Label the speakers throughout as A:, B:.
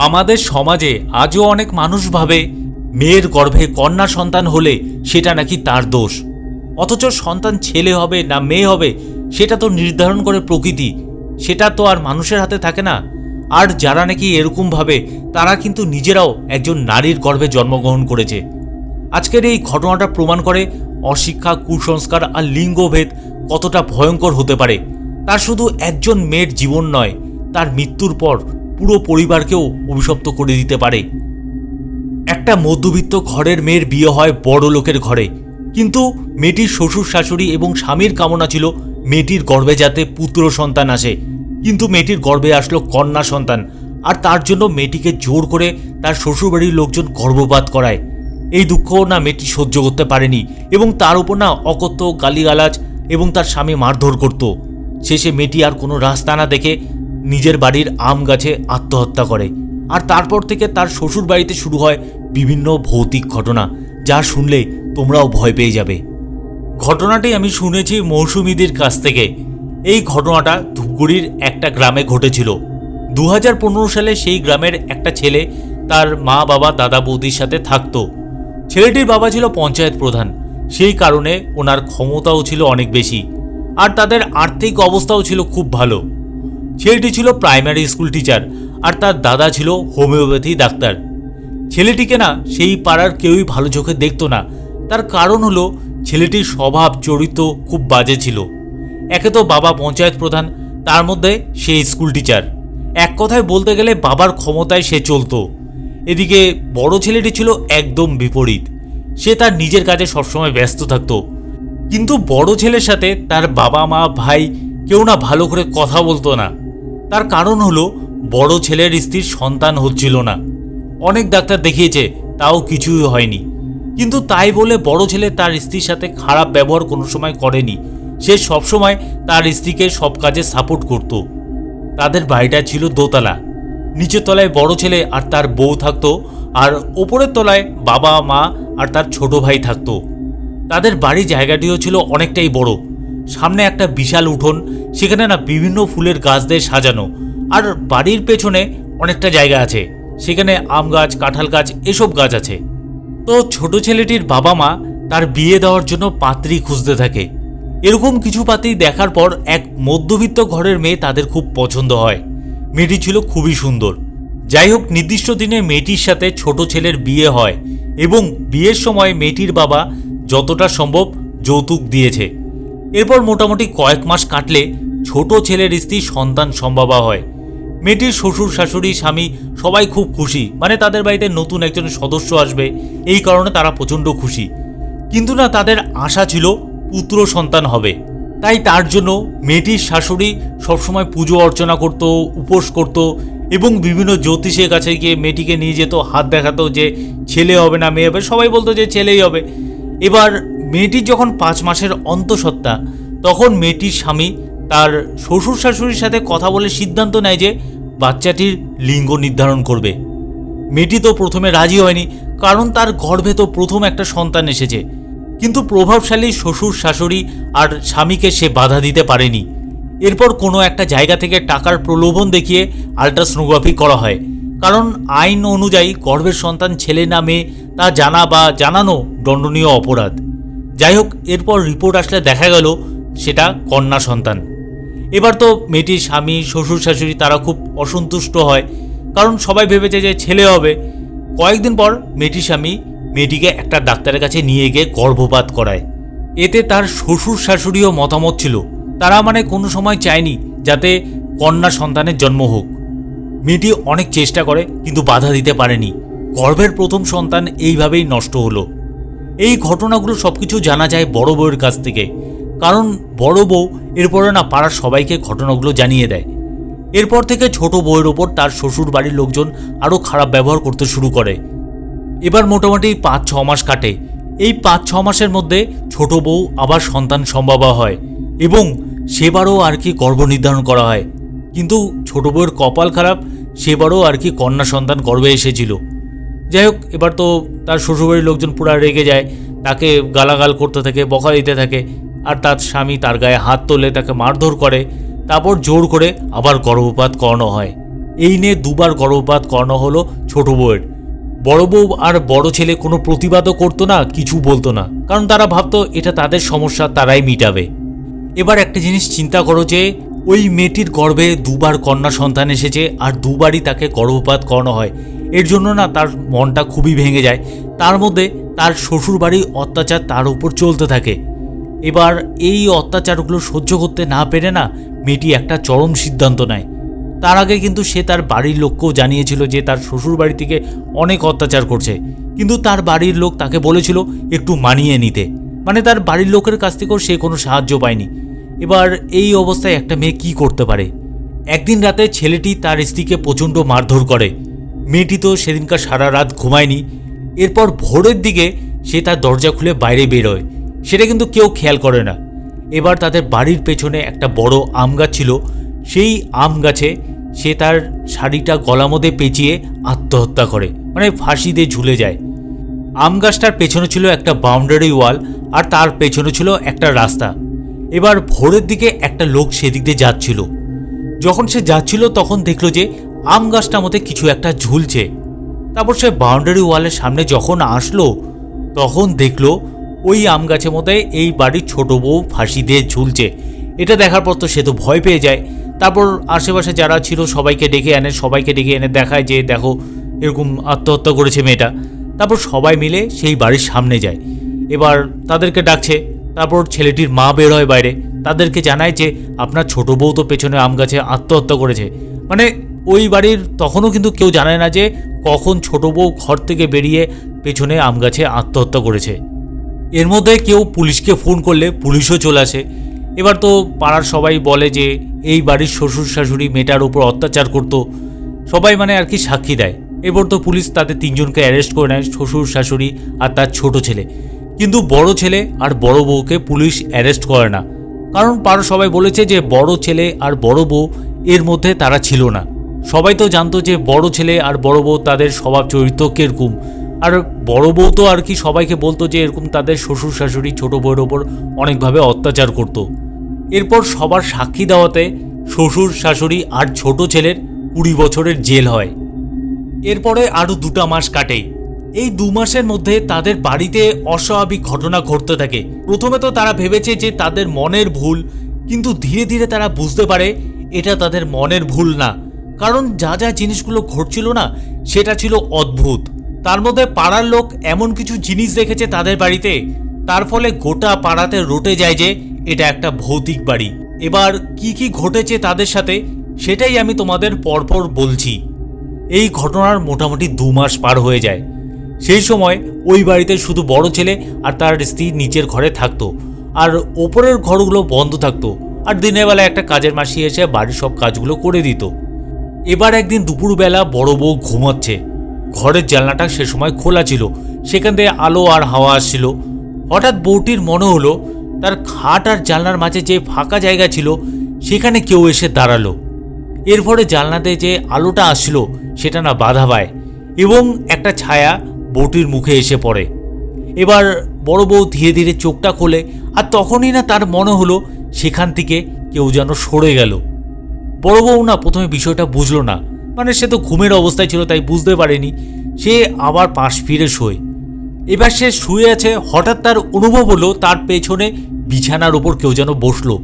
A: আমাদের সমাজে আজও অনেক মানুষ ভাবে মেয়ের গর্ভে কন্যা সন্তান হলে সেটা নাকি তার দোষ। অথচ সন্তান ছেলে হবে না মেয়ে হবে, সেটা তো নির্ধারণ করে প্রকৃতি। সেটা তো আর মানুষের হাতে থাকে না। আর যারা নাকি এরকম ভাবে, তারা কিন্তু নিজেরাও একজন নারীর গর্ভে জন্মগ্রহণ করেছে। আজকের এই ঘটনাটা প্রমাণ করে অশিক্ষা, কুসংস্কার আর লিঙ্গভেদ কতটা ভয়ঙ্কর হতে পারে। তার শুধু একজন মেয়ের জীবন নয়, তার মৃত্যুর পর পুরো পরিবারকেও অভিশপ্ত করে দিতে পারে। একটা মধ্যবিত্ত ঘরের মেয়ের বিয়ে হয় বড় লোকের ঘরে। কিন্তু মেয়েটির শ্বশুর, শাশুড়ি এবং স্বামীর কামনা ছিল মেয়েটির গর্ভে যাতে পুত্র সন্তান আসে। কিন্তু মেয়েটির গর্ভে আসলো কন্যা সন্তান আর তার জন্য মেয়েটিকে জোর করে তার শ্বশুরবাড়ির লোকজন গর্ভপাত করায়। এই দুঃখ না মেয়েটি সহ্য করতে পারেনি এবং তার উপর না অকথ্য, গালিগালাজ এবং তার স্বামী মারধর করত। শেষে মেয়েটি আর কোনো রাস্তা না দেখে নিজের বাড়ির আম গাছে আত্মহত্যা করে। আর তারপর থেকে তার শ্বশুর বাড়িতে শুরু হয় বিভিন্ন ভৌতিক ঘটনা, যা শুনলে তোমরাও ভয় পেয়ে যাবে। ঘটনাটি আমি শুনেছি মৌসুমীদের কাছ থেকে। এই ঘটনাটা ধূপগুড়ির একটা গ্রামে ঘটেছিল। দু হাজার পনেরো সালে সেই গ্রামের একটা ছেলে তার মা, বাবা, দাদা, বৌদির সাথে থাকতো। ছেলেটির বাবা ছিল পঞ্চায়েত প্রধান। সেই কারণে ওনার ক্ষমতাও ছিল অনেক বেশি। আর তাদের আর্থিক অবস্থাও ছিল খুব ভালো। ছেলেটি ছিল প্রাইমারি স্কুল টিচার আর তার দাদা ছিল হোমিওপ্যাথি ডাক্তার। ছেলেটিকে না সেই পাড়ার কেউই ভালো চোখে দেখতো না। তার কারণ হলো ছেলেটির স্বভাব, চরিত্র খুব বাজে ছিল। একে তো বাবা পঞ্চায়েত প্রধান, তার মধ্যে সে স্কুল টিচার এক কথায় বলতে গেলে বাবার ক্ষমতায় সে চলতো। এদিকে বড় ছেলেটি ছিল একদম বিপরীত। সে তার নিজের কাজে সবসময় ব্যস্ত থাকতো। কিন্তু বড় ছেলের সাথে তার বাবা মা ভাই কেউ না ভালো করে কথা বলতো না। তার কারণ হলো, বড় ছেলের স্ত্রীর সন্তান হচ্ছিল না। অনেক ডাক্তার দেখিয়েছে, তাও কিছুই হয়নি। কিন্তু তাই বলে বড় ছেলে তার স্ত্রীর সাথে খারাপ ব্যবহার কোনো সময় করেনি। সে সবসময় তার স্ত্রীকে সব কাজে সাপোর্ট করত। তাদের বাড়িটা ছিল দোতলা। নিচের তলায় বড় ছেলে আর তার বউ থাকতো, আর ওপরের তলায় বাবা, মা আর তার ছোট ভাই থাকতো। তাদের বাড়ি জায়গাটিও ছিল অনেকটাই বড়। সামনে একটা বিশাল উঠোন সেখানে না বিভিন্ন ফুলের গাছ দিয়ে সাজানো। আর বাড়ির পেছনে অনেকটা জায়গা আছে। সেখানে আম গাছ, কাঁঠাল গাছ, এসব গাছ আছে। তো ছোট ছেলেটির বাবা মা তার বিয়ে দেওয়ার জন্য পাত্রী খুঁজতে থাকে। এরকম কিছু পাত্রী দেখার পর এক মধ্যবিত্ত ঘরের মেয়ে তাদের খুব পছন্দ হয়। মেয়েটি ছিল খুবই সুন্দর। যাই হোক, নির্দিষ্ট দিনে মেয়েটির সাথে ছোট ছেলের বিয়ে হয় এবং বিয়ের সময় মেয়েটির বাবা যতটা সম্ভব যৌতুক দিয়েছে। এরপর মোটামুটি কয়েক মাস কাটলে ছোট ছেলের স্ত্রী সন্তান সম্ভাবা হয়। মেয়েটির শ্বশুর, শাশুড়ি, স্বামী সবাই খুব খুশি। মানে তাদের বাড়িতে নতুন একজন সদস্য আসবে, এই কারণে তারা প্রচণ্ড খুশি। কিন্তু না, তাদের আশা ছিল পুত্র সন্তান হবে। তাই তার জন্য মেয়েটির শাশুড়ি সবসময় পুজো অর্চনা করত, উপোস করত এবং বিভিন্ন জ্যোতিষের কাছে গিয়ে মেয়েটিকে নিয়ে যেত। হাত দেখাতো যে ছেলে হবে না, মেয়ে হবে। সবাই বলতো যে ছেলেই হবে। এবার মেয়েটির যখন পাঁচ মাসের অন্তঃসত্ত্বা, তখন মেয়েটির স্বামী তার শ্বশুর শাশুড়ির সাথে কথা বলে সিদ্ধান্ত নেয় যে বাচ্চাটির লিঙ্গ নির্ধারণ করবে। মেয়েটি তো প্রথমে রাজি হয়নি, কারণ তার গর্ভে তো প্রথম একটা সন্তান এসেছে। কিন্তু প্রভাবশালী শ্বশুর শাশুড়ি আর স্বামীকে সে বাধা দিতে পারেনি। এরপর কোনো একটা জায়গা থেকে টাকার প্রলোভন দেখিয়ে আল্ট্রাসোনোগ্রাফি করা হয়। কারণ আইন অনুযায়ী গর্ভের সন্তান ছেলে না মেয়ে, তা জানা বা জানানো দণ্ডনীয় অপরাধ। যাই হোক এরপর রিপোর্ট আসলে দেখা গেল সেটা কন্যা সন্তান। এবার তো মেয়েটির স্বামী, শ্বশুর, শাশুড়ি তারা খুব অসন্তুষ্ট হয়, কারণ সবাই ভেবেছে যে ছেলে হবে। কয়েকদিন পর মেয়েটির স্বামী মেয়েটিকে একটা ডাক্তারের কাছে নিয়ে গিয়ে গর্ভপাত করায়। এতে তার শ্বশুর, শাশুড়িও মতামত ছিল। তারা মানে কোনো সময় চায়নি যাতে কন্যা সন্তানের জন্ম হোক। মেয়েটি অনেক চেষ্টা করে, কিন্তু বাধা দিতে পারেনি। গর্ভের প্রথম সন্তান এইভাবেই নষ্ট হলো। এই ঘটনাগুলো সব কিছু জানা যায় বড় বউয়ের কাছ থেকে। কারণ বড় বউ, এরপরে না পাড়ার সবাইকে ঘটনাগুলো জানিয়ে দেয়। এরপর থেকে ছোট বউয়ের ওপর তার শ্বশুর বাড়ির লোকজন আরও খারাপ ব্যবহার করতে শুরু করে। এবার মোটামুটি পাঁচ, ছ মাস কাটে। এই পাঁচ, ছ মাসের মধ্যে ছোট বউ আবার সন্তান সম্ভাবা হয় এবং সেবারও আর কি গর্ভ নির্ধারণ করা হয়। কিন্তু ছোট বউয়ের কপাল খারাপ, সেবারও আর কি কন্যা সন্তান গর্ভে এসেছিল। যাই হোক এবার তো তার শ্বশুরবাড়ির লোকজন পুরা রেগে যায়, তাকে গালাগাল করতে থাকে, বকা দিতে থাকে, আর তার স্বামী তার গায়ে হাত তোলে, তাকে মারধর করে, তারপর জোর করে আবার গর্ভপাত করানো হয়। এই নিয়ে দুবার গর্ভপাত করানো হলো ছোট বউয়ের। বড় বউ আর বড় ছেলে কোনো প্রতিবাদও করতো না, কিছু বলতো না। কারণ তারা ভাবতো, এটা তাদের সমস্যা, তারাই মিটাবে। এবার একটা জিনিস চিন্তা করো যে, ওই মেয়েটির গর্ভে দুবার কন্যা সন্তান এসেছে, আর দুবারই তাকে গর্ভপাত করানো হয়। এর জন্য না তার মনটা খুবই ভেঙে যায়। তার মধ্যে তার শ্বশুর শ্বশুরবাড়ির অত্যাচার তার উপর চলতে থাকে। এবার এই অত্যাচারগুলো সহ্য করতে না পেরে না মেয়েটি একটা চরম সিদ্ধান্ত নেয়। তার আগে কিন্তু সে তার বাড়ির লোককেও জানিয়েছিল যে তার শ্বশুর বাড়ি থেকে অনেক অত্যাচার করছে। কিন্তু তার বাড়ির লোক তাকে বলেছিল একটু মানিয়ে নিতে। মানে তার বাড়ির লোকের কাছ থেকেও সে কোনো সাহায্য পায়নি। এবার এই অবস্থায় একটা মেয়ে কি করতে পারে? একদিন রাতে ছেলেটি তার স্ত্রীকে প্রচণ্ড মারধর করে। মেয়েটি তো সেদিনকার সারা রাত ঘুমায়নি। এরপর ভোরের দিকে সে তার দরজা খুলে বাইরে বেরোয়। সেটা কিন্তু কেউ খেয়াল করে না। এবার তাদের বাড়ির পেছনে একটা বড় আম গাছ ছিল। সেই আম গাছে সে তার শাড়িটা গলা মধ্যে পেঁচিয়ে আত্মহত্যা করে। মানে ফাঁসি দিয়ে ঝুলে যায়। আম গাছটার পেছনে ছিল একটা বাউন্ডারি ওয়াল আর তার পেছনে ছিল একটা রাস্তা। এবার ভোরের দিকে একটা লোক সেদিক দিয়ে যাচ্ছিল। যখন সে যাচ্ছিল তখন দেখল যে আম গাছটার মধ্যে কিছু একটা ঝুলছে। তারপর সে বাউন্ডারি ওয়ালের সামনে যখন আসলো, তখন দেখল ওই আম গাছের মধ্যে এই বাড়ির ছোট বউ ফাঁসি দিয়ে ঝুলছে। এটা দেখার পর তো সে তো ভয় পেয়ে যায়। তারপর আশেপাশে যারা ছিল সবাইকে ডেকে আনে, সবাইকে ডেকে এনে দেখায় যে, দেখো, এরকম আত্মহত্যা করেছে মেয়েটা। তারপর সবাই মিলে সেই বাড়ির সামনে যায়। এবার তাদেরকে ডাকছে। তারপর ছেলেটির মা বের হয় বাইরে। তাদেরকে জানায় যে, আপনার ছোট বউ তো পেছনে আম গাছে আত্মহত্যা করেছে। মানে ওই বাড়ির তখনও কিন্তু কেউ জানে না যে কখন ছোট বউ ঘর থেকে বেরিয়ে পেছনে আম গাছে আত্মহত্যা করেছে। এর মধ্যে কেউ পুলিশকে ফোন করলে পুলিশও চলে আসে। এবার তো পাড়ার সবাই বলে যে এই বাড়ির শ্বশুর শাশুড়ি মেয়েটার উপর অত্যাচার করতো। সবাই মানে আর কি সাক্ষী দেয়। এরপর তো পুলিশ তাদের তিনজনকে অ্যারেস্ট করে নেয়, শ্বশুর শাশুড়ি আর তার ছোট ছেলে। কিন্তু বড় ছেলে আর বড় বউকে পুলিশ অ্যারেস্ট করে না। কারণ পাড়ার সবাই বলেছে যে বড় ছেলে আর বড় বউ এর মধ্যে তারা ছিল না। সবাই তো জানতো যে বড় ছেলে আর বড় বউ তাদের স্বভাব চরিত্র কীরকম। আর বড় বউ তো আর কি সবাইকে বলতো যে এরকম তাদের শ্বশুর, শাশুড়ি ছোট বউয়ের ওপর অনেকভাবে অত্যাচার করতো। এরপর সবার সাক্ষী দেওয়াতে শ্বশুর, শাশুড়ি আর ছোট ছেলের কুড়ি বছরের জেল হয়। এরপরে আরও দুটা মাস কাটে। এই দু মাসের মধ্যে তাদের বাড়িতে অস্বাভাবিক ঘটনা ঘটতে থাকে। প্রথমে তো তারা ভেবেছে যে তাদের মনের ভুল, কিন্তু ধীরে ধীরে তারা বুঝতে পারে এটা তাদের মনের ভুল না। কারণ যা যা জিনিসগুলো ঘটছিল না, সেটা ছিল অদ্ভুত। তার মধ্যে পাড়ার লোক এমন কিছু জিনিস দেখেছে তাদের বাড়িতে, তার ফলে গোটা পাড়াতে রটে যায় যে এটা একটা ভৌতিক বাড়ি। এবার কি কি ঘটেছে তাদের সাথে, সেটাই আমি তোমাদের পরপর বলছি। এই ঘটনার মোটামুটি দু মাস পার হয়ে যায়। সেই সময় ওই বাড়িতে শুধু বড় ছেলে আর তার স্ত্রী নিচের ঘরে থাকতো। আর ওপরের ঘরগুলো বন্ধ থাকতো। আর দিনের বেলা একটা কাজের মাসি এসে বাড়ির সব কাজগুলো করে দিত। এবার একদিন দুপুরবেলা বড় বউ ঘুমাচ্ছে। ঘরের জানলাটা সে সময় খোলা ছিল, সেখান থেকে আলো আর হাওয়া আসছিল। হঠাৎ বউটির মনে হলো, তার খাট আর জানলার মাঝে যে ফাঁকা জায়গা ছিল, সেখানে কেউ এসে দাঁড়াল। এর ফলে জানলাতে যে আলোটা আসলো সেটা না বাধা পায়, এবং একটা ছায়া বউটির মুখে এসে পড়ে। এবার বড় বউ ধীরে ধীরে চোখটা খোলে, আর তখনই না তার মনে হলো, সেখান থেকে কেউ যেন সরে গেল। বড় বউ না প্রথমে বিষয়টা বুঝলো না। মানে সে তো ঘুমের অবস্থায় ছিল, তাই বুঝতে পারেনি। সে আবার পাশ ফিরে শোয়। এবার সে শুয়ে আছে, হঠাৎ তার অনুভব হলো, তার পেছনে বিছানার ওপর কেউ যেন বসল।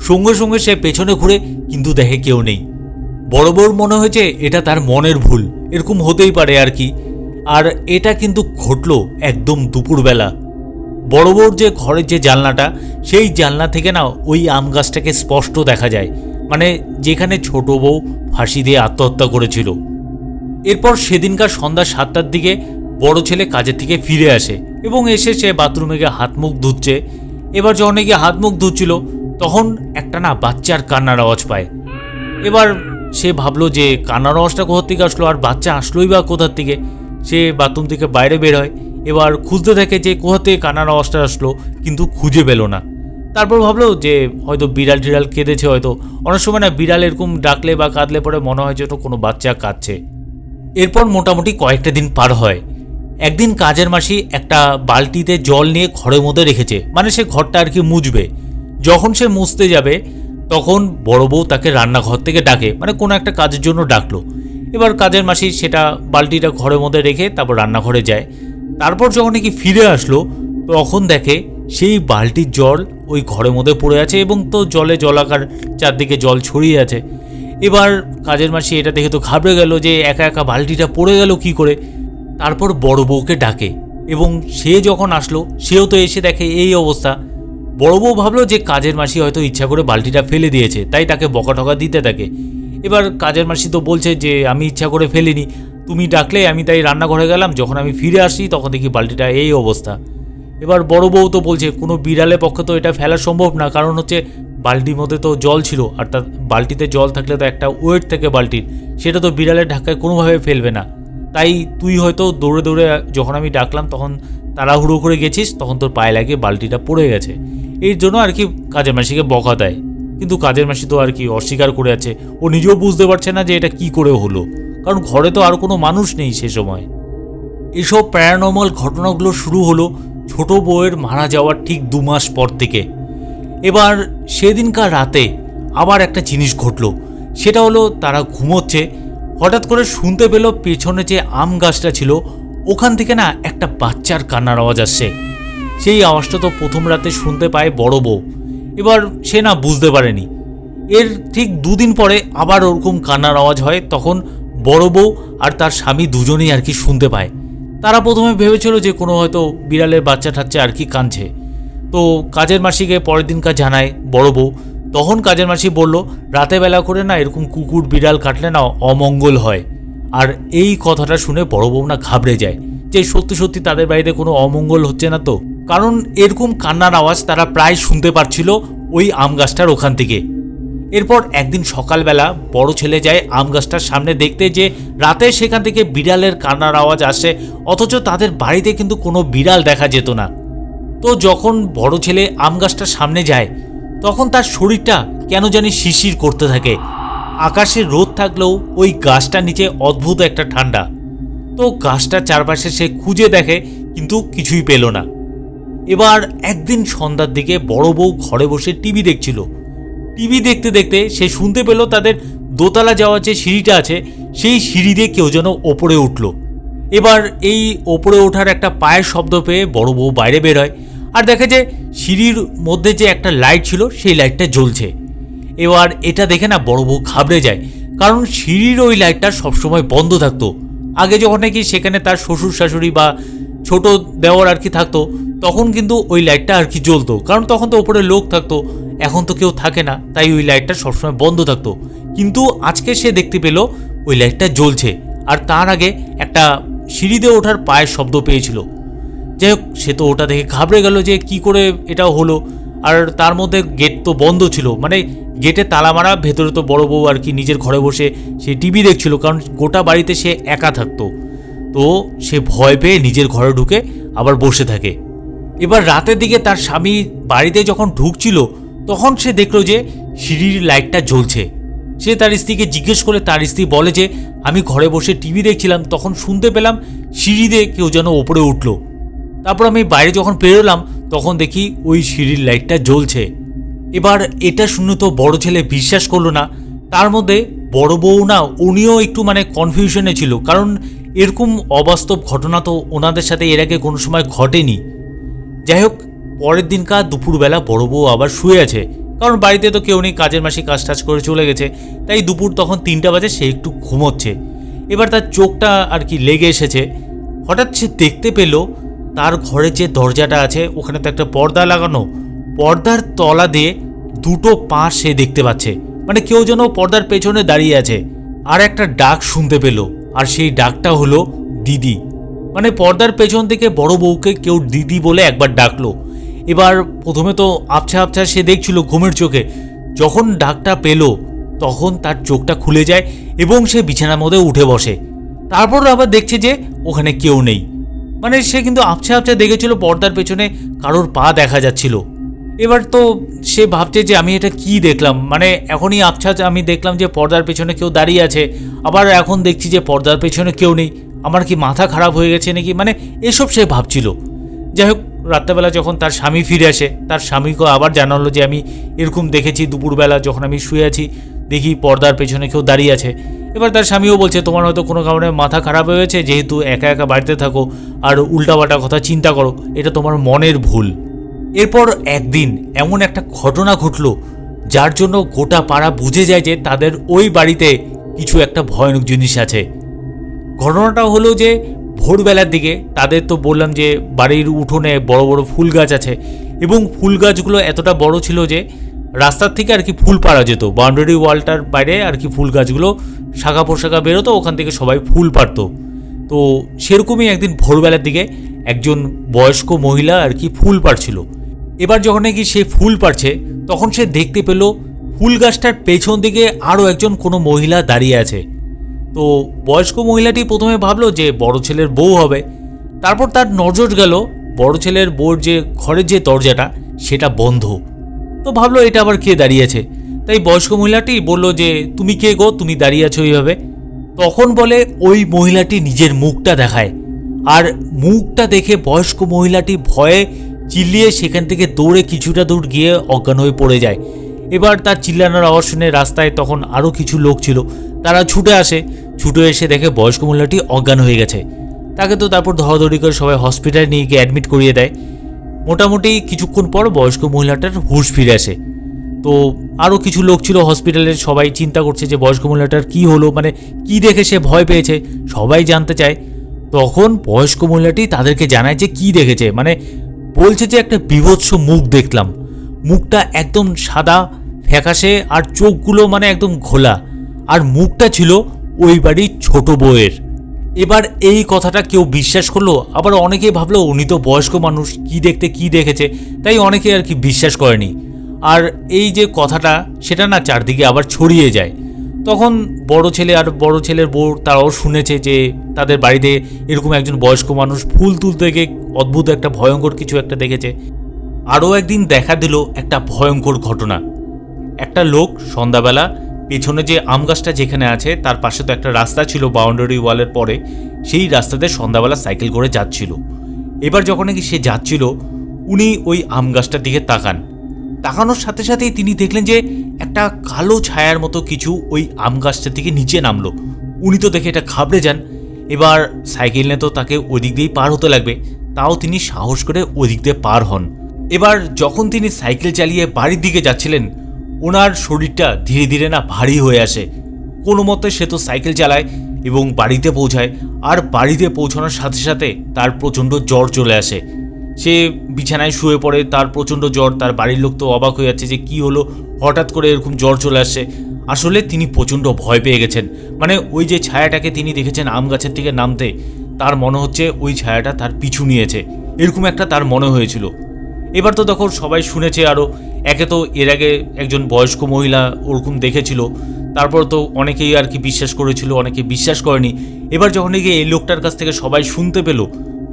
A: সঙ্গে সঙ্গে সে পেছনে ঘুরে কিন্তু দেখে কেউ নেই। বড় বড় মনে হয়েছে এটা তার মনের ভুল, এরকম হতেই পারে আর কি। আর এটা কিন্তু ঘটলো একদম দুপুরবেলা। বড় বড় যে ঘরের যে জানলাটা, সেই জানলা থেকে না ওই আম গাছটাকে স্পষ্ট দেখা যায়। মানে যেখানে ছোট বউ ফাঁসি দিয়ে আত্মহত্যা করেছিল। এরপর সেদিনকার সন্ধ্যা সাতটার দিকে বড় ছেলে কাজের থেকে ফিরে আসে এবং এসে সে বাথরুমে গিয়ে হাত মুখ ধুচ্ছে। এবার যখন গিয়ে হাত মুখ ধুচ্ছিল, তখন একটা না বাচ্চার কান্নার আওয়াজ পায়। এবার সে ভাবলো যে কান্নার আওয়াজটা কোথার থেকে আসলো আর বাচ্চা আসলোই বা কোথার থেকে? সে বাথরুম থেকে বাইরে বের হয়। এবার খুঁজতে থাকে যে কোথা থেকে কান্নার আওয়াজটা আসলো, কিন্তু খুঁজে পেল না। তারপর ভাবলো যে হয়তো বিড়াল টিড়াল কেঁদেছে হয়তো। অনেক সময় না বিড়াল এরকম ডাকলে বা কাঁদলে পরে মনে হয় যেন কোনো বাচ্চা কাঁদছে। এরপর মোটামুটি কয়েকটা দিন পার হয়। একদিন কাজের মাসি একটা বালতিতে জল নিয়ে ঘরের মধ্যে রেখেছে। মানে সে ঘরটা আর কি মুছবে। যখন সে মুছতে যাবে, তখন বড় বউ তাকে রান্নাঘর থেকে ডাকে। মানে কোনো একটা কাজের জন্য ডাকলো। এবার কাজের মাসি সেটা বালতিটা ঘরের মধ্যে রেখে তারপর রান্নাঘরে যায়। তারপর যখন নাকি ফিরে আসলো, তখন দেখে সেই বালতির জল ওই ঘরের মধ্যে পড়ে আছে এবং তো জলে জলাকার চারদিকে জল ছড়িয়ে আছে। এবার কাজের মাসি এটা দেখে তো ঘাবড়ে গেল যে একা একা বালতিটা পড়ে গেল কি করে? তারপর বড় বউকে ডাকে এবং সে যখন আসলো, সেও তো এসে দেখে এই অবস্থা। বড় বউ ভাবলো যে কাজের মাসি হয়তো ইচ্ছা করে বালতিটা ফেলে দিয়েছে, তাই তাকে বকা টকা দিতে থাকে এবার কাজের মাসি তো বলছে যে, আমি ইচ্ছা করে ফেলিনি। তুমি ডাকলে আমি তাই রান্নাঘরে গেলাম, যখন আমি ফিরে আসি, তখন দেখি বালতিটা এই অবস্থা। এবার বড় বউ তো বলছে, কোনো বিড়ালের পক্ষে তো এটা ফেলা সম্ভব না, কারণ হচ্ছে বালতির মধ্যে তো জল ছিল, আর তার বালতিতে জল থাকলে তো একটা ওয়েট থেকে বালতির, সেটা তো বিড়ালের ঢাকায় কোনোভাবে ফেলবে না। তাই তুই হয়তো দৌড়ে দৌড়ে যখন আমি ডাকলাম, তখন তাড়াহুড়ো করে গেছিস, তখন তোর পায়ে লাগিয়ে বালতিটা পড়ে গেছে। এই জন্য আর কি কাজের মাসিকে বকা দেয়। কিন্তু কাজের মাসি তো আর কি অস্বীকার করে আছে। ও নিজেও বুঝতে পারছে না যে এটা কি করে হলো। কারণ ঘরে তো আর কোনো মানুষ নেই সে সময়। এসব প্যারানর্মাল ঘটনাগুলো শুরু হলো ছোট বউয়ের মারা যাওয়ার ঠিক দু মাস পর থেকে। এবার সেদিনকার রাতে আবার একটা জিনিস ঘটলো। সেটা হলো, তারা ঘুমোচ্ছে। হঠাৎ করে শুনতে পেল পেছনে যে আম গাছটা ছিল, ওখান থেকে না একটা বাচ্চার কান্নার আওয়াজ আসছে। সেই আওয়াজটা তো প্রথম রাতে শুনতে পায় বড় বউ। এবার সে না বুঝতে পারেনি। এর ঠিক দুদিন পরে আবার ওরকম কান্নার আওয়াজ হয়, তখন বড় বউ আর তার স্বামী দুজনেই আর কি শুনতে পায়। তারা প্রথমে ভেবেছিল যে কোনো হয়তো বিড়ালের বাচ্চা ঠাচ্চা আর কি কাঁদছে। তো কাজের মাসিকে পরের দিনকার জানায়, বড় বউ। তখন কাজের মাসি বলল, রাতে বেলা করে না এরকম কুকুর বিড়াল কাটলে না অমঙ্গল হয়। আর এই কথাটা শুনে বড় বউ না ঘাবড়ে যায়, যে সত্যি সত্যি তাদের বাড়িতে কোনো অমঙ্গল হচ্ছে না তো। কারণ এরকম কান্নার আওয়াজ তারা প্রায় শুনতে পারছিল ওই আম গাছটার ওখান থেকে। এরপর একদিন সকালবেলা বড় ছেলে যায় আম গাছটার সামনে দেখতে যে রাতে সেখান থেকে বিড়ালের কান্নার আওয়াজ আসে, অথচ তাদের বাড়িতে কিন্তু কোনো বিড়াল দেখা যেত না। তো যখন বড় ছেলে আম গাছটার সামনে যায়, তখন তার শরীরটা কেন জানি শিশির করতে থাকে। আকাশে রোদ থাকলেও ওই গাছটার নিচে অদ্ভুত একটা ঠান্ডা। তো গাছটার চারপাশে সে খুঁজে দেখে, কিন্তু কিছুই পেল না। এবার একদিন সন্ধ্যার দিকে বড় বউ ঘরে বসে টিভি দেখছিল। টিভি দেখতে দেখতে সে শুনতে পেল তাদের দোতলা যাওয়ার যে সিঁড়িটা আছে, সেই সিঁড়ি দিয়ে কেউ যেন ওপরে উঠল। এবার এই ওপরে ওঠার একটা পায়ের শব্দ পেয়ে বড় বউ বাইরে বের হয়। আর দেখে যে সিঁড়ির মধ্যে যে একটা লাইট ছিল, সেই লাইটটা জ্বলছে। এবার এটা দেখে না বড় বউ ঘাবড়ে যায়, কারণ সিঁড়ির ওই লাইটটা সবসময় বন্ধ থাকতো। আগে যখন নাকি সেখানে তার শ্বশুর শাশুড়ি বা ছোট দেওয়ার আর কি থাকতো, তখন কিন্তু ওই লাইটটা আর কি জ্বলতো, কারণ তখন তো ওপরে লোক থাকতো। এখন তো কেউ থাকে না, তাই ওই লাইটটা সবসময় বন্ধ থাকতো। কিন্তু আজকে সে দেখতে পেল ওই লাইটটা জ্বলছে, আর তার আগে একটা সিঁড়িতে ওঠার পায়ের শব্দ পেয়েছিল। যাই হোক, সে তো ওটা দেখে ঘাবড়ে গেল যে কি করে এটা হলো। আর তার মধ্যে গেট তো বন্ধ ছিল মানে গেটে তালা মারা, ভেতরে তো বড় বউ আর কি নিজের ঘরে বসে সে টিভি দেখছিল, কারণ গোটা বাড়িতে সে একা থাকতো। তো সে ভয় পেয়ে নিজের ঘরে ঢুকে আবার বসে থাকে। এবার রাতের দিকে তার স্বামী বাড়িতে যখন ঢুকছিল তখন সে দেখল যে সিঁড়ির লাইটটা জ্বলছে। সে তার স্ত্রীকে জিজ্ঞেস করে তার স্ত্রী বলে যে, আমি ঘরে বসে টিভি দেখছিলাম, তখন শুনতে পেলাম সিঁড়িতে কেউ যেন ওপরে উঠল। তারপর আমি বাইরে যখন পেরোলাম তখন দেখি ওই সিঁড়ির লাইটটা জ্বলছে। এবার এটা শুনে তো বড় ছেলে বিশ্বাস করল না। তার মধ্যে বড় বউ না, উনিও একটু মানে কনফিউশনে ছিল। কারণ এরকম অবাস্তব ঘটনা তো ওনাদের সাথে এর আগে কোনো সময় ঘটেনি। যাই হোক পরের দিনকার দুপুরবেলা বড় বউ আবার শুয়ে আছে? কারণ বাড়িতে তো কেউ নেই, কাজের মাসি কাজ টাজ করে চলে গেছে। তাই দুপুর তখন তিনটা বাজে, সে একটু ঘুমোচ্ছে। এবার তার চোখটা আর কি লেগে এসেছে। হঠাৎ সে দেখতে পেল, তার ঘরে যে দরজাটা আছে, ওখানে তো একটা পর্দা লাগানো। পর্দার তলা দিয়ে দুটো পা সে দেখতে পাচ্ছে। মানে কেউ যেন পর্দার পেছনে দাঁড়িয়ে আছে। আর একটা ডাক শুনতে পেল, আর সেই ডাকটা হলো দিদি। মানে পর্দার পেছন থেকে বড় বউকে কেউ দিদি বলে একবার ডাকলো। এবার প্রথমে তো আবছা আবছা সে দেখছিল ঘুমের চোখে। যখন ডাকটা পেল, তখন তার চোখটা খুলে যায় এবং সে বিছানার মধ্যে উঠে বসে। তারপর আবার দেখছে যে ওখানে কেউ নেই। মানে সে কিন্তু আবছা আবছা দেখেছিল, পর্দার পেছনে কারোর পা দেখা যাচ্ছিল। এবার তো সে ভাবছে যে আমি এটা কি দেখলাম? মানে এখনই আবছা আমি দেখলাম যে পর্দার পেছনে কেউ দাঁড়িয়ে আছে। আবার এখন দেখছি যে পর্দার পেছনে কেউ নেই। আমার কি মাথা খারাপ হয়ে গেছে নাকি? মানে এসব সে ভাবছিল। যাই হোক রাত্রেবেলা যখন তার স্বামী ফিরে আসে, তার স্বামীকেও আবার জানালো যে আমি এরকম দেখেছি দুপুরবেলা যখন আমি শুয়ে আছি, দেখি পর্দার পেছনে কেউ দাঁড়িয়ে আছে। এবার তার স্বামীও বলছে, তোমার হয়তো কোনো কারণে মাথা খারাপ হয়েছে যেহেতু একা একা বাড়িতে থাকো আর উল্টাপাল্টা কথা চিন্তা করো, এটা তোমার মনের ভুল। এরপর একদিন এমন একটা ঘটনা ঘটলো, যার জন্য গোটা পাড়া বুঝে যায় যে তাদের ওই বাড়িতে কিছু একটা ভয়ানক জিনিস আছে। ঘটনাটা হলো যে ভোরবেলার দিকে তাদের তো বললাম যে বাড়ির উঠোনে বড় বড় ফুল গাছ আছে এবং ফুল গাছগুলো এতটা বড় ছিল যে রাস্তার থেকে আর কি ফুল পাড়া যেত। বাউন্ডারি ওয়ালটার বাইরে আর কি ফুল গাছগুলো শাখা পোশাখা বেরোতো, ওখান থেকে সবাই ফুল পারতো তো সেরকমই একদিন ভোরবেলার দিকে একজন বয়স্ক মহিলা আর কি ফুল পাড়ছিল। এবার যখন নাকি সে ফুল পাড়ছে, তখন সে দেখতে পেল ফুল গাছটার পেছন দিকে আরও একজন কোনো মহিলা দাঁড়িয়ে আছে। তো বয়স্ক মহিলাটি প্রথমে ভাবলো যে বড় ছেলের বউ হবে। তারপর তার নজর গেল বড় ছেলের বউর যে ঘরের যে দরজাটা, সেটা বন্ধ। তো ভাবলো এটা আবার কে দাঁড়িয়েছে? তাই বয়স্ক মহিলাটি বলল যে, তুমি কে গো? তুমি দাঁড়িয়ে আছো এইভাবে? তখন বলে, ওই মহিলাটি নিজের মুখটা দেখায়। আর মুখটা দেখে বয়স্ক মহিলাটি ভয়ে চিল্লিয়ে সেখান থেকে দৌড়ে কিছুটা দূর গিয়ে অজ্ঞান হয়ে পড়ে যায়। এবার তার চিল্লানোর আওয়াজ শুনে রাস্তায় তখন আরও কিছু লোক ছিল। তারা ছুটে আসে। ছুটে এসে দেখে বয়স্ক মহিলাটি অজ্ঞান হয়ে গেছে। তাকে তো তারপর ধরাধরি করে সবাই হসপিটালে নিয়ে গিয়ে অ্যাডমিট করিয়ে দেয়। মোটামুটি কিছুক্ষণ পর বয়স্ক মহিলাটার হুঁশ ফিরে আসে। তো আরও কিছু লোক ছিল হসপিটালে, সবাই চিন্তা করছে যে বয়স্ক মহিলাটার কি হলো মানে কি দেখে সে ভয় পেয়েছে, সবাই জানতে চায়। তখন বয়স্ক মহিলাটি তাদেরকে জানায় যে কি দেখেছে মানে বলছে যে একটা বিভৎস মুখ দেখলাম। মুখটা একদম সাদা, ফ্যাকাশে, আর চোখগুলো মানে একদম ঘোলা। আর মুখটা ছিল ওই বাড়ির ছোট বউয়ের। এবার এই কথাটা কেউ বিশ্বাস করল? আবার অনেকেই ভাবলো, উনি তো বয়স্ক মানুষ, কি দেখতে, কি দেখেছে? তাই অনেকে আর কি বিশ্বাস করেনি। আর এই যে কথাটা, সেটা না চারদিকে আবার ছড়িয়ে যায়। তখন বড় ছেলে আর বড় ছেলের বউ তারাও শুনেছে যে, তাদের বাড়িতে এরকম একজন বয়স্ক মানুষ ফুল তুলতে গিয়ে অদ্ভুত একটা ভয়ঙ্কর কিছু একটা দেখেছে। আরও একদিন দেখা দিল একটা ভয়ঙ্কর ঘটনা। একটা লোক সন্ধ্যাবেলা পেছনে যে আম গাছটা যেখানে আছে, তার পাশে তো একটা রাস্তা ছিল বাউন্ডারি ওয়ালের পরে। সেই রাস্তাতে সন্ধ্যাবেলা সাইকেল করে যাচ্ছিল। এবার যখন নাকি সে যাচ্ছিল, উনি ওই আম গাছটার দিকে তাকান। তাকানোর সাথে সাথেই তিনি দেখলেন যে একটা কালো ছায়ার মতো কিছু ওই আম গাছটা থেকে নিচে নামলো। উনি তো দেখে এটা ঘাবড়ে যান। এবার সাইকেল নিয়ে তো তাকে ওদিক দিয়েই পার হতে লাগবে। তাও তিনি সাহস করে ওদিক দিয়ে পার হন। এবার যখন তিনি সাইকেল চালিয়ে বাড়ির দিকে যাচ্ছিলেন ওনার শরীরটা ধীরে ধীরে না ভারী হয়ে আসে। কোনো মতে সে তো সাইকেল চালায় এবং বাড়িতে পৌঁছায়, আর বাড়িতে পৌঁছানোর সাথে সাথে তার প্রচণ্ড জ্বর চলে আসে। সে বিছানায় শুয়ে পড়ে, তার প্রচণ্ড জ্বর, তার বাড়ির লোক তো অবাক হয়ে যাচ্ছে যে কি হলো, হঠাৎ করে এরকম জ্বর চলে আসছে আসলে তিনি প্রচণ্ড ভয় পেয়ে গেছেন। মানে ওই যে ছায়াটাকে তিনি দেখেছেন আম গাছের থেকে নামতে, তার মনে হচ্ছে ওই ছায়াটা তার পিছু নিয়েছে। এরকম একটা তার মনে হয়েছিল। এবার তো তখন সবাই শুনেছে আরও একে তো এর আগে একজন বয়স্ক মহিলা ওরকম দেখেছিল, তারপর তো অনেকেই আর কি বিশ্বাস করেছিল, অনেকে বিশ্বাস করেনি। এবার যখন গিয়ে এই লোকটার কাছ থেকে সবাই শুনতে পেল,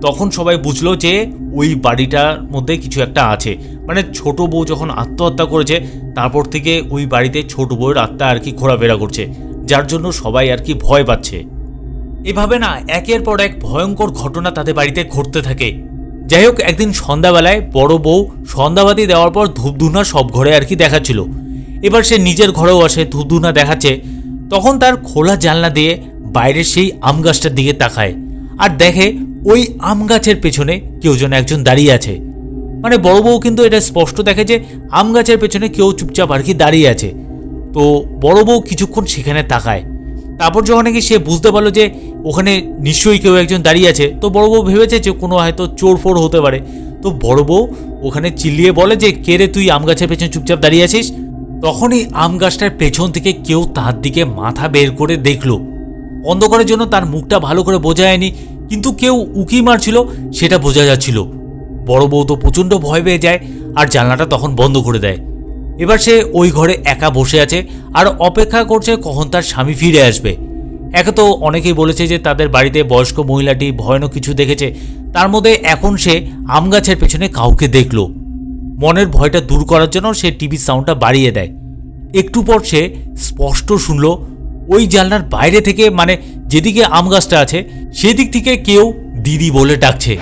A: তখন সবাই বুঝলো যে ওই বাড়িটার মধ্যে কিছু একটা আছে। মানে ছোট বউ যখন আত্মহত্যা করেছে, তারপর থেকে ওই বাড়িতে ছোট বউয়ের আত্মা আর কি ঘোরাফেরা করছে, যার জন্য সবাই আর কি ভয় পাচ্ছে। এভাবে না, একের পর এক ভয়ঙ্কর ঘটনা তাদের বাড়িতে ঘটতে থাকে। যাই হোক একদিন সন্ধ্যাবেলায় বড় বউ সন্ধ্যাবাতি দেওয়ার পর ধূপধুনা সব ঘরে আর কি দেখাচ্ছিল। এবার সে নিজের ঘরেও আসে ধূপধুনা দেখাচ্ছে। তখন তার খোলা জানলা দিয়ে বাইরের সেই আম গাছটার দিকে তাকায় আর দেখে ওই আম গাছের পেছনে কেউ যেন একজন দাঁড়িয়ে আছে। মানে বড় বউ কিন্তু এটা স্পষ্ট দেখে যে আম গাছের পেছনে কেউ চুপচাপ আর কি দাঁড়িয়ে আছে। তো বড় বউ কিছুক্ষণ সেখানে তাকায়। তারপর যখন নাকি সে বুঝতে পারল যে ওখানে নিশ্চয়ই কেউ একজন দাঁড়িয়ে আছে। তো বড় বউ ভেবেছে যে কোনো হয়তো চোর ফোর হতে পারে। তো বড় বউ ওখানে চিল্লিয়ে বলে যে, কে রে তুই? আম গাছের পেছনে চুপচাপ দাঁড়িয়ে আছিস? তখনই আম গাছটার পেছন থেকে কেউ তার দিকে মাথা বের করে দেখল। অন্ধকারের জন্য তার মুখটা ভালো করে বোঝা যায়নি কিন্তু কেউ উকি মারছিল, সেটা বোঝা যাচ্ছিল। বড় বউ তো প্রচণ্ড ভয় পেয়ে যায় আর জানলাটা তখন বন্ধ করে দেয়। এবার সে ওই ঘরে একা বসে আছে আর অপেক্ষা করছে কখন তার স্বামী ফিরে আসবে। একে তো অনেকেই বলেছে যে তাদের বাড়িতে বয়স্ক মহিলাটি ভয়ানক কিছু দেখেছে। তার মধ্যে এখন সে আম গাছের পেছনে কাউকে দেখল। মনের ভয়টা দূর করার জন্য সে টিভির সাউন্ডটা বাড়িয়ে দেয়। একটু পর সে স্পষ্ট শুনলো, ওই জানলার বাইরে থেকে মানে যেদিকে আম গাছটা আছে, সেদিক থেকে কেউ দিদি বলে ডাকছে।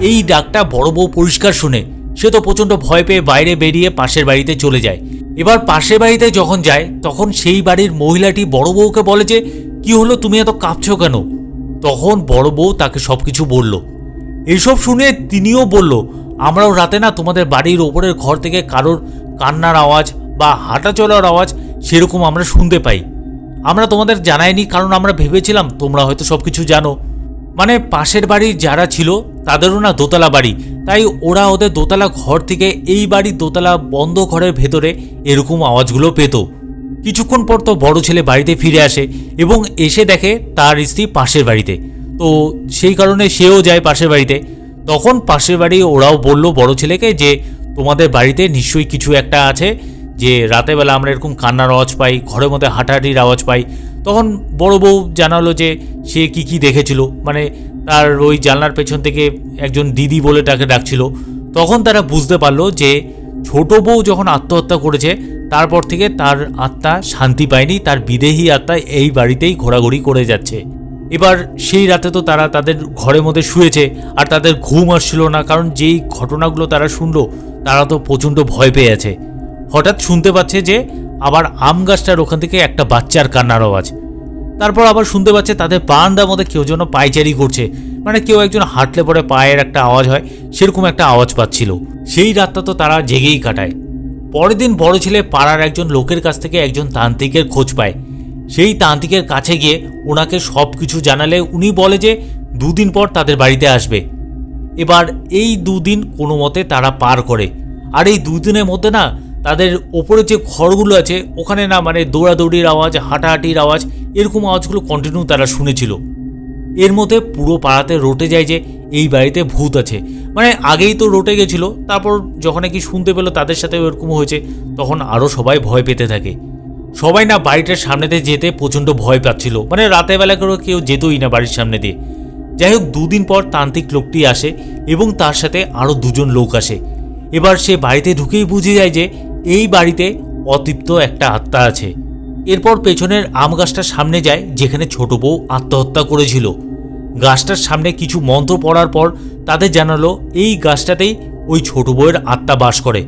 A: এই ডাকটা বড় বউ পরিষ্কার শুনে। সে তো প্রচণ্ড ভয় পেয়ে বাইরে বেরিয়ে পাশের বাড়িতে চলে যায়। এবার পাশের বাড়িতে যখন যায়, তখন সেই বাড়ির মহিলাটি বড় বউকে বলে যে, কি হলো? তুমি এত কাঁপছো কেন? তখন বড় বউ তাকে সব কিছু বলল। এইসব শুনে তিনিও বলল, আমরাও রাতে না তোমাদের বাড়ির ওপরের ঘর থেকে কারোর কান্নার আওয়াজ বা হাঁটা চলার আওয়াজ সেরকম আমরা শুনতে পাই। আমরা তোমাদের জানাইনি কারণ আমরা ভেবেছিলাম তোমরা হয়তো সব কিছু জানো। মানে পাশের বাড়ি যারা ছিল, তাদেরও না দোতলা বাড়ি। তাই ওরা ওদের দোতলা ঘর থেকে এই বাড়ির দোতলা বন্ধ ঘরের ভেতরে এরকম আওয়াজগুলো পেত। কিছুক্ষণ পর তো বড় ছেলে বাড়িতে ফিরে আসে এবং এসে দেখে তার স্ত্রী পাশের বাড়িতে। তো সেই কারণে সেও যায় পাশের বাড়িতে। তখন পাশের বাড়ি ওরাও বলল বড় ছেলেকে যে, তোমাদের বাড়িতে নিশ্চয়ই কিছু একটা আছে, যে রাতেবেলা আমরা এরকম কান্নার আওয়াজ পাই, ঘরের মধ্যে হাঁটাহাঁটির আওয়াজ পাই। তখন বড় বউ জানালো যে সে কি কি দেখেছিল। মানে তার ওই জানলার পেছন থেকে একজন দিদি বলে তাকে ডাকছিল। তখন তারা বুঝতে পারল যে ছোট বউ যখন আত্মহত্যা করেছে, তারপর থেকে তার আত্মা শান্তি পায়নি, তার বিদেহী আত্মা এই বাড়িতেই ঘোরাঘুরি করে যাচ্ছে। এবার সেই রাতে তো তারা তাদের ঘরের মধ্যে শুয়েছে, আর তাদের ঘুম আসছিল না, কারণ যেই ঘটনাগুলো তারা শুনলো, তারা তো প্রচণ্ড ভয় পেয়ে আছে। হঠাৎ শুনতে পাচ্ছে যে আবার আম গাছটার ওখান থেকে একটা বাচ্চার কান্নার আওয়াজ। তারপর আবার শুনতে পাচ্ছে তাদের বারান্দার মধ্যে কেউ যেন পায়চারি করছে। মানে কেউ একজন হাঁটলে পরে পায়ের একটা আওয়াজ হয়, সেরকম একটা আওয়াজ পাচ্ছিল। সেই রাতটা তো তারা জেগেই কাটায়। পরের দিন বড় ছেলে পাড়ার একজন লোকের কাছ থেকে একজন তান্ত্রিকের খোঁজ পায়। সেই তান্ত্রিকের কাছে গিয়ে ওনাকে সব কিছু জানালে উনি বলে যে, দুদিন পর তাদের বাড়িতে আসবে। এবার এই দুদিন কোনো মতে তারা পার করে। আর এই দুদিনের মধ্যে না তাদের ওপরে যে ঘরগুলো আছে, ওখানে না মানে দৌড়াদৌড়ির আওয়াজ, হাঁটাহাঁটির আওয়াজ, এরকম আওয়াজগুলো কন্টিনিউ তারা শুনেছিল। এর মধ্যে পুরো পাড়াতে রটে যায় যে এই বাড়িতে ভূত আছে। মানে আগেই তো রটে গেছিল, তারপর যখন কি শুনতে পেল তাদের সাথে এরকম হয়েছে, তখন আরও সবাই ভয় পেতে থাকে। সবাই না বাড়িটার সামনেতে যেতে প্রচণ্ড ভয় পাচ্ছিল। মানে রাতের বেলা করে কেউ যেতই না বাড়ির সামনে দিয়ে। যাই হোক, দুদিন পর তান্ত্রিক লোকটি আসে এবং তার সাথে আরও দুজন লোক আসে। এবার সে বাড়িতে ঢুকেই বুঝে যায় যে এই বাড়িতে অতৃপ্ত একটা আত্মা আছে। এরপর পেছনের আম গাছটার সামনে যায়, যেখানে ছোট বউ আত্মহত্যা করেছিল। গাছটার সামনে কিছু মন্ত্র পড়ার পর তাদের জানালো, এই গাছটাতেই ওই ছোট বউয়ের আত্মা বাস করে।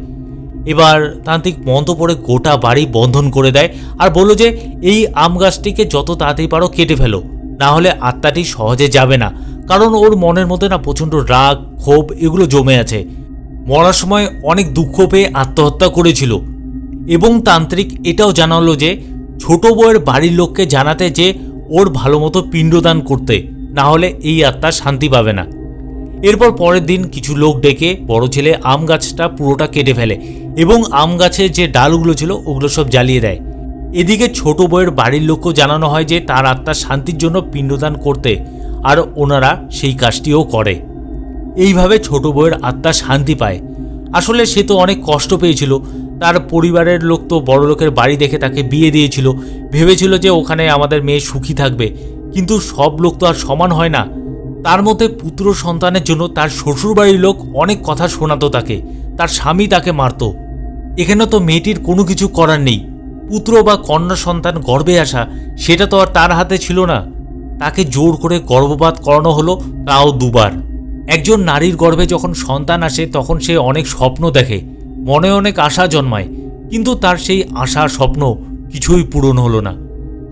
A: এবার তান্ত্রিক মন্ত্র পড়ে গোটা বাড়ি বন্ধন করে দেয় আর বলল যে, এই আম গাছটিকে যত তাড়াতাড়ি পারো কেটে ফেলো, না হলে আত্মাটি সহজে যাবে না, কারণ ওর মনের মধ্যে না প্রচণ্ড রাগ, ক্ষোভ এগুলো জমে আছে। মরার সময় অনেক দুঃখ পেয়ে আত্মহত্যা করেছিল। এবং তান্ত্রিক এটাও জানালো যে, ছোট বউয়ের বাড়ির লোককে জানাতে যে ওর ভালো মতো পিণ্ডদান করতে, না হলে এই আত্মা শান্তি পাবে না। এরপর পরের দিন কিছু লোক ডেকে বড় ছেলে আম গাছটা পুরোটা কেটে ফেলে এবং আম গাছের যে ডালগুলো ছিল ওগুলো সব জ্বালিয়ে দেয়। এদিকে ছোট বউয়ের বাড়ির লোককেও জানানো হয় যে, তার আত্মার শান্তির জন্য পিণ্ডদান করতে, আর ওনারা সেই কাজটিও করে। এইভাবে ছোট বউয়ের আত্মা শান্তি পায়। আসলে সে তো অনেক কষ্ট পেয়েছিল। তার পরিবারের লোক তো বড় লোকের বাড়ি দেখে তাকে বিয়ে দিয়েছিল। ভেবেছিল যে ওখানে আমাদের মেয়ে সুখী থাকবে। কিন্তু সব লোক তো আর সমান হয় না। তার মধ্যে পুত্র সন্তানের জন্য তার শ্বশুরবাড়ির লোক অনেক কথা শোনাতো তাকে। তার স্বামী তাকে মারতো। এখানে তো মেয়েটির কোনো কিছু করার নেই। পুত্র বা কন্যা সন্তান গর্বে আসা, সেটা তো আর তার হাতে ছিল না। তাকে জোর করে গর্ভপাত করানো হলো, তাও দুবার। একজন নারীর গর্ভে যখন সন্তান আসে, তখন সে অনেক স্বপ্ন দেখে, মনে অনেক আশা জন্মায়, কিন্তু তার সেই আশা, স্বপ্ন কিছুই পূরণ হলো না।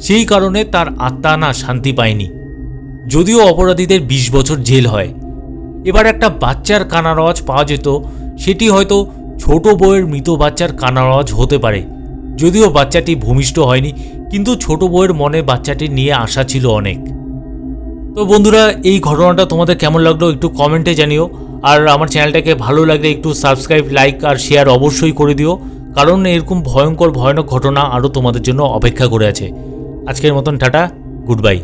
A: সেই কারণে তার আত্মা না শান্তি পায়নি। যদিও অপরাধীদের ২০ বছর জেল হয়। এবার একটা বাচ্চার কানার আওয়াজ পাওয়া যেত, সেটি হয়তো ছোট বউয়ের মৃত বাচ্চার কানার আওয়াজ হতে পারে। যদিও বাচ্চাটি ভূমিষ্ঠ হয়নি, কিন্তু ছোট বউয়ের মনে বাচ্চাটি নিয়ে আশা ছিল অনেক। তো বন্ধুরা, এই ঘটনাটা তোমাদের কেমন লাগল একটু কমেন্টে জানিও। আর আমার চ্যানেলটাকে ভালো লাগলে একটু সাবস্ক্রাইব, লাইক আর শেয়ার অবশ্যই করে দিও। কারণ এরকম ভয়ঙ্কর, ভয়ানক ঘটনা আরও তোমাদের জন্য অপেক্ষা করে আছে। আজকের মতন, টাটা, গুড বাই।